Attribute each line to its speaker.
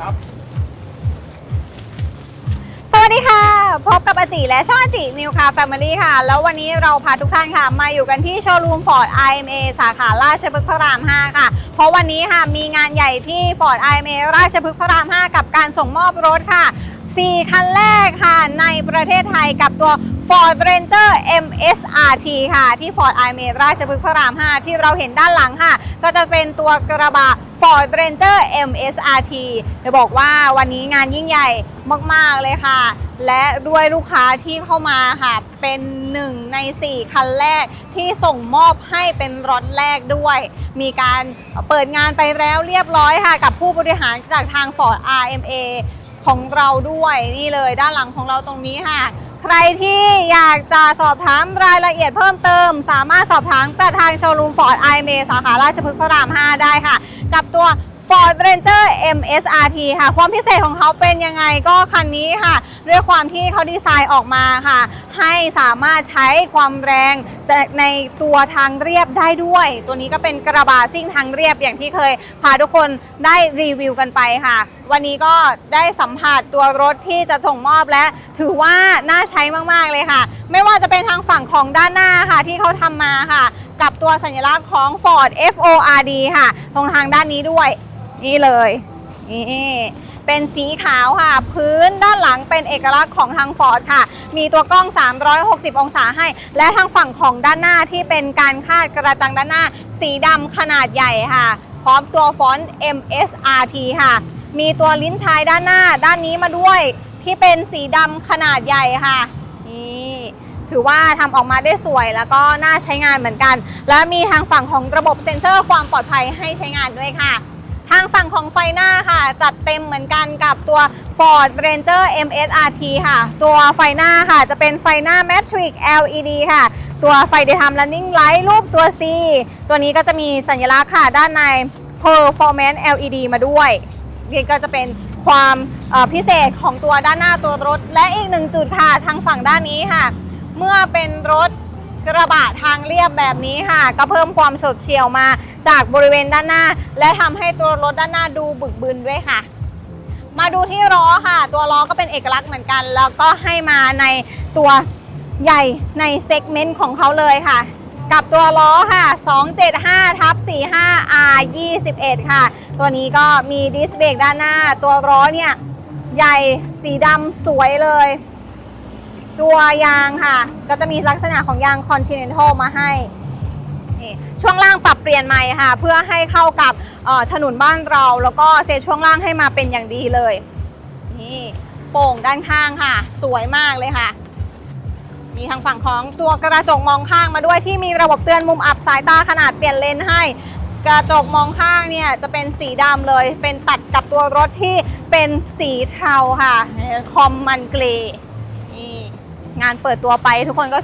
Speaker 1: ครับ
Speaker 2: สวัสดีค่ะ พบกับอาจิและช่องอาจินิวคาแฟมิลี่ค่ะ แล้ววันนี้เราพาทุกท่านค่ะ มาอยู่กันที่โชว์รูม Ford IMA สาขาราชพฤกษ์พระราม 5 ค่ะ เพราะวันนี้ค่ะมีงานใหญ่ที่ Ford IMA ราชพฤกษ์พระราม 5 กับการส่งมอบรถค่ะ 4 คันแรกค่ะในประเทศไทยกับตัว Ford Ranger MSRT ค่ะ ที่ Ford IMA ราชพฤกษ์พระราม 5 ที่เราเห็นด้านหลังค่ะ ก็จะเป็นตัวกระบะ Ford Ranger MSRT จะบอกว่าวันนี้งานยิ่งใหญ่มากๆเลยค่ะ และด้วยลูกค้าที่เข้ามาค่ะ เป็นหนึ่งใน 4 คันแรกที่ส่งมอบให้เป็นรถแรกด้วย มีการเปิดงานไปแล้วเรียบร้อยค่ะ กับผู้บริหารจากทาง Ford RMA ของเราด้วยนี่เลยด้านหลังของเราตรงนี้ค่ะ ใครที่อยากจะสอบถามรายละเอียดเพิ่มเติม สามารถสอบถามกับทางโชว์รูมฟอร์ดไอเมสาขาราชพฤกษ์พระราม 5 ได้ค่ะ กับตัว Ford Ranger MSRT ค่ะ ความพิเศษของเขาเป็นยังไงก็คันนี้ค่ะ ด้วยความที่เขาดีไซน์ออกมาค่ะ ให้สามารถใช้ความแรงในตัวทางเรียบได้ด้วย ตัวนี้ก็เป็นกระบะซิ่งทางเรียบอย่างที่เคยพาทุกคนได้รีวิวกันไปค่ะ วันนี้ก็ได้สัมผัสตัวรถที่จะส่งมอบและ ถือว่าน่าใช้มาก ๆ เลยค่ะ ไม่ว่าจะเป็นทางฝั่งของด้านหน้าค่ะที่เขาทำมาค่ะ กับตัวสัญลักษณ์ของ Ford FORD ค่ะ ตรงทางด้านนี้ด้วย นี่เลยนี่เป็นสีขาวค่ะ พื้นด้านหลังเป็นเอกลักษณ์ของทางฟอร์ดค่ะ มีตัวกล้อง 360 องศาให้ และทางฝั่งของด้านหน้าที่เป็นการคาดกระจังด้านหน้า สีดำขนาดใหญ่ค่ะ พร้อมตัวฟอนต์ MSRT ค่ะ มีตัวลิ้นชายด้านหน้า ด้านนี้มาด้วยที่เป็นสีดำขนาดใหญ่ค่ะนี่ถือว่าทำออกมาได้สวยแล้วก็น่าใช้งานเหมือนกัน และมีทางฝั่งของระบบเซ็นเซอร์ความปลอดภัยให้ใช้งานด้วยค่ะ ทางฝั่งของไฟหน้าค่ะ จัดเต็มเหมือนกันกับตัว Ford Ranger MSRT ค่ะ ตัวไฟหน้าค่ะ จะเป็นไฟหน้า Matrix LED ค่ะ ตัวไฟ Daytime Running Light รูปตัว C ตัวนี้ก็จะมีสัญลักษณ์ค่ะ ด้านใน Performance LED มาด้วยนี่ก็จะเป็นความพิเศษของตัวด้านหน้าตัวรถ และอีกหนึ่งจุดค่ะทางฝั่งด้านนี้ค่ะ เมื่อเป็นรถ กระบะทางเรียบแบบนี้ค่ะ ก็เพิ่มความสดเฉียวมาจากบริเวณด้านหน้า และทำให้ตัวรถด้านหน้าดูบึกบึนด้วยค่ะ มาดูที่ล้อค่ะ ตัวล้อก็เป็นเอกลักษณ์เหมือนกัน แล้วก็ให้มาในตัวใหญ่ในเซกเมนต์ของเขาเลยค่ะกับตัวล้อค่ะ 275ทับ45 R 21ค่ะ ตัวนี้ก็มีดิสเบรกด้านหน้า ตัวล้อเนี่ย ใหญ่สีดำสวยเลย ตัวยางค่ะ ก็จะมีลักษณะของยาง Continental มาให้นี่ช่วงล่างปรับเปลี่ยนใหม่ค่ะ เพื่อให้เข้ากับถนนบ้านเรา แล้วก็เซตช่วงล่างให้มาเป็นอย่างดีเลย นี่โป่งด้านข้างค่ะ สวยมากเลยค่ะ มีทางฝั่งของตัวกระจกมองข้างมาด้วยที่มีระบบเตือนมุมอับสายตาขนาดเปลี่ยนเลนให้ กระจกมองข้างเนี่ยจะเป็นสีดำเลย เป็นตัดกับตัวรถที่เป็นสีเทาค่ะ คอมมันเกรย์ งานเปิดตัวไปทุกคนก็